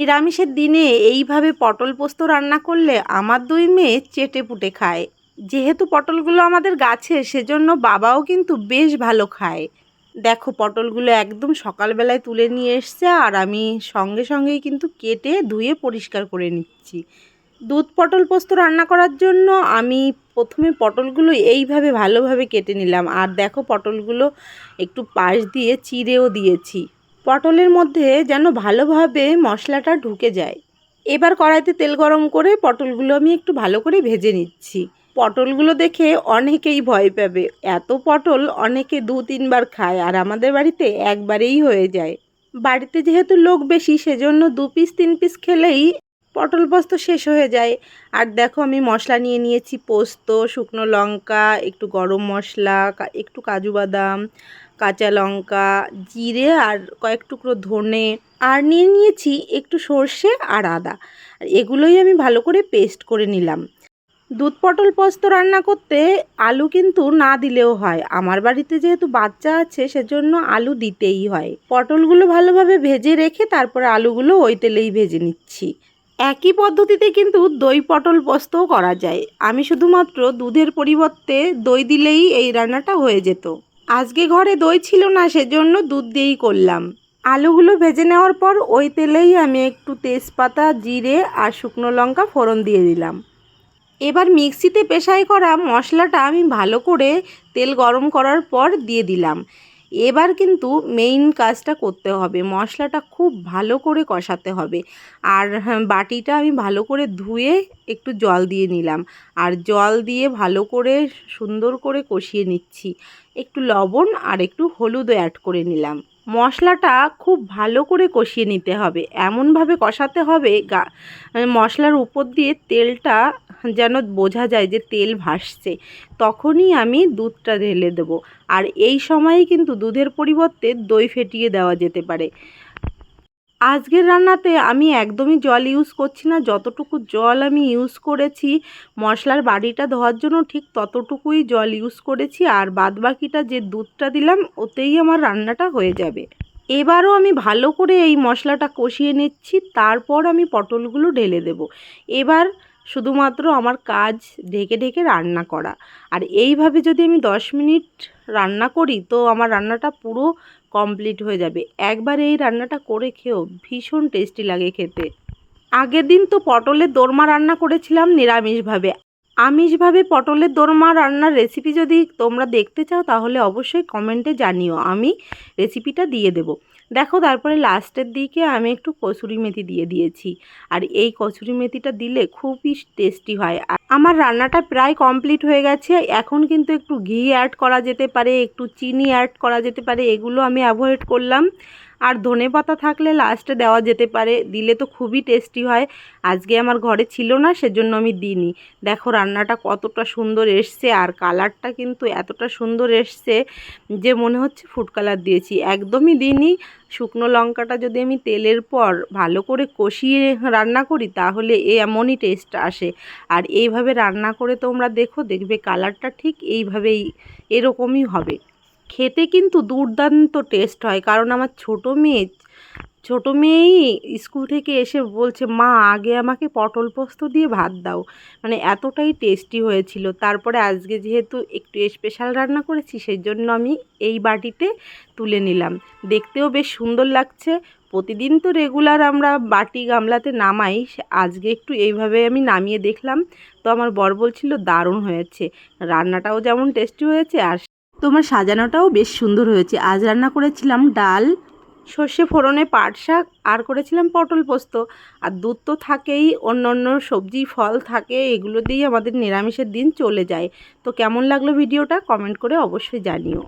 নিরামিষের দিনে এইভাবে পটল পোস্ত রান্না করলে আমার দুই মেয়ে চেটে পুটে খায়। যেহেতু পটলগুলো আমাদের গাছে, সেজন্য বাবাও কিন্তু বেশ ভালো খায়। দেখো, পটলগুলো একদম সকালবেলায় তুলে নিয়ে এসছে আর আমি সঙ্গে সঙ্গেই কিন্তু কেটে ধুয়ে পরিষ্কার করে নিচ্ছি। দুধ পটল পোস্ত রান্না করার জন্য আমি প্রথমে পটলগুলো এইভাবে ভালোভাবে কেটে নিলাম। আর দেখো, পটলগুলো একটু পাশ দিয়ে চিড়েও দিয়েছি। পটলের মধ্যে যেন ভালোভাবে মশলাটা ঢুকে যায়। এবার কড়াইতে তেল গরম করে পটলগুলো আমি একটু ভালো করে ভেজে নিচ্ছি। পটলগুলো দেখে অনেকেই ভয় পাবে। এত পটল অনেকে দু, তিনবার খায় আর আমাদের বাড়িতে একবারেই হয়ে যায়। বাড়িতে যেহেতু লোক বেশি, সেজন্য দু পিস তিন পিস খেলেই পটল পোস্ত শেষ হয়ে যায়। আর দেখো আমি মশলা নিয়ে নিয়েছি পোস্ত, শুকনো লঙ্কা, একটু গরম মশলা একটু কাজু বাদাম কাঁচা লঙ্কা, জিরে আর কয়েক টুকরো ধনে আর নিয়ে নিয়েছি একটু সর্ষে আর আদা। আর এগুলোই আমি ভালো করে পেস্ট করে নিলাম। দুধ পটল পোস্ত রান্না করতে আলু কিন্তু না দিলেও হয়। আমার বাড়িতে যেহেতু বাচ্চা আছে, সেজন্য আলু দিতেই হয়। পটলগুলো ভালোভাবে ভেজে রেখে তারপরে আলুগুলো ওই তেলেই ভেজে নিচ্ছি। একই পদ্ধতিতে কিন্তু দই পটল পোস্তও করা যায়। আমি শুধুমাত্র দুধের পরিবর্তে দই দিলেই এই রান্নাটা হয়ে যেত। আজকে ঘরে দই ছিল না, সেজন্য দুধ দিয়েই করলাম। আলুগুলো ভেজে নেওয়ার পর ওই তেলেই আমি একটু তেজপাতা, জিরে আর শুকনো লঙ্কা ফোড়ন দিয়ে দিলাম। এবার মিক্সিতে পেশাই করা মশলাটা আমি ভালো করে তেল গরম করার পর দিয়ে দিলাম। এবার কিন্তু মেইন কাজটা করতে হবে। মশলাটা খুব ভালো করে কষাতে হবে। আর হ্যাঁ, বাটিটা আমি ভালো করে ধুয়ে একটু জল দিয়ে নিলাম। আর জল দিয়ে ভালো করে সুন্দর করে কষিয়ে নিচ্ছি। একটু লবণ আর একটু হলুদও অ্যাড করে নিলাম। মশলাটা খুব ভালো করে কষিয়ে নিতে হবে। এমনভাবে কষাতে হবে গা মশলার উপর দিয়ে তেলটা যেন বোঝা যায় যে তেল ভাসছে। তখনই আমি দুধটা ঢেলে দেবো। আর এই সময়ে কিন্তু দুধের পরিবর্তে দই ফেটিয়ে দেওয়া যেতে পারে। আজকের রান্নাতে আমি একদমই জল ইউজ করছি না। যতটুকু জল আমি ইউজ করেছি, মশলার বাড়িটা ধোয়ার জন্য ঠিক ততটুকুই জল ইউজ করেছি। আর বাদবাকিটা যে দুধটা দিলাম, ওতেই আমার রান্নাটা হয়ে যাবে। এবারও আমি ভালো করে এই মশলাটা কষিয়ে নিচ্ছি, তারপর আমি পটলগুলো ঢেলে দেব। এবার শুধুমাত্র আমার কাজ ঢেকে ঢেকে রান্না করা। আর এইভাবে যদি আমি দশ মিনিট রান্না করি, তো আমার রান্নাটা পুরো কমপ্লিট হয়ে যাবে। একবার এই রান্নাটা করে খেয়েও ভীষণ টেস্টি লাগে খেতে। আগের দিন তো পটলের দোরমা রান্না করেছিলাম নিরামিষভাবে। আমিষভাবে পটলের দোরমা রান্নার রেসিপি যদি তোমরা দেখতে চাও, তাহলে অবশ্যই কমেন্টে জানিও। আমি রেসিপিটা দিয়ে দেবো। দেখো, তারপরে লাস্টের দিকে আমি একটু কসুরি মেথি দিয়ে দিয়েছি। আর এই কসুরি মেথিটা দিলে খুবই টেস্টি হয়। আর আমার রান্নাটা প্রায় কমপ্লিট হয়ে গেছে। এখন কিন্তু একটু ঘি অ্যাড করা যেতে পারে, একটু চিনি অ্যাড করা যেতে পারে, এগুলো আমি অ্যাভয়েড করলাম। আর ধনে পাতা থাকলে লাস্টে দেওয়া যেতে পারে। দিলে তো খুবই টেস্টি হয়। আজকে আমার ঘরে ছিল না, সেজন্য আমি দিইনি। দেখো রান্নাটা কতটা সুন্দর এসছে আর কালারটা কিন্তু এতটা সুন্দর এসছে যে মনে হচ্ছে ফুড কালার দিয়েছি। একদমই দিইনি। শুকনো লঙ্কাটা যদি আমি তেলের পর ভালো করে কষিয়ে রান্না করি, তাহলে এ এমনই টেস্ট আসে। আর এইভাবে রান্না করে তোমরা দেখো, দেখবে কালারটা ঠিক এইভাবেই, এরকমই হবে। খেতে কিন্তু দুর্দান্ত টেস্ট হয়। কারণ আমার ছোটো মেয়ে, ছোটো মেয়েই স্কুল থেকে এসে বলছে, মা, আগে আমাকে পটল পোস্ত দিয়ে ভাত দাও। মানে এতটাই টেস্টি হয়েছিল। তারপরে আজকে যেহেতু একটু স্পেশাল রান্না করেছি সেই জন্য আমি এই বাটিতে তুলে নিলাম। দেখতেও বেশ সুন্দর লাগছে। প্রতিদিন তো রেগুলার আমরা বাটি গামলাতে নামাই আজকে একটু এইভাবে আমি নামিয়ে দেখলাম। তো আমার বর বলছিল, দারুণ হয়েছে। রান্নাটাও যেমন টেস্টি হয়েছে, আর তোমার সাজানোটাও বেশ সুন্দর হয়েছে। আজ রান্না করেছিলাম ডাল। সর্ষে ফোড়নে পাট শাক, আর করেছিলাম পটল পোস্ত। আর দুধ তো থাকেই অন্য অন্য সবজি, ফল থাকে, এগুলো দিয়েই আমাদের নিরামিষের দিন চলে যায়। তো কেমন লাগল ভিডিওটা? কমেন্ট করে অবশ্যই জানিও।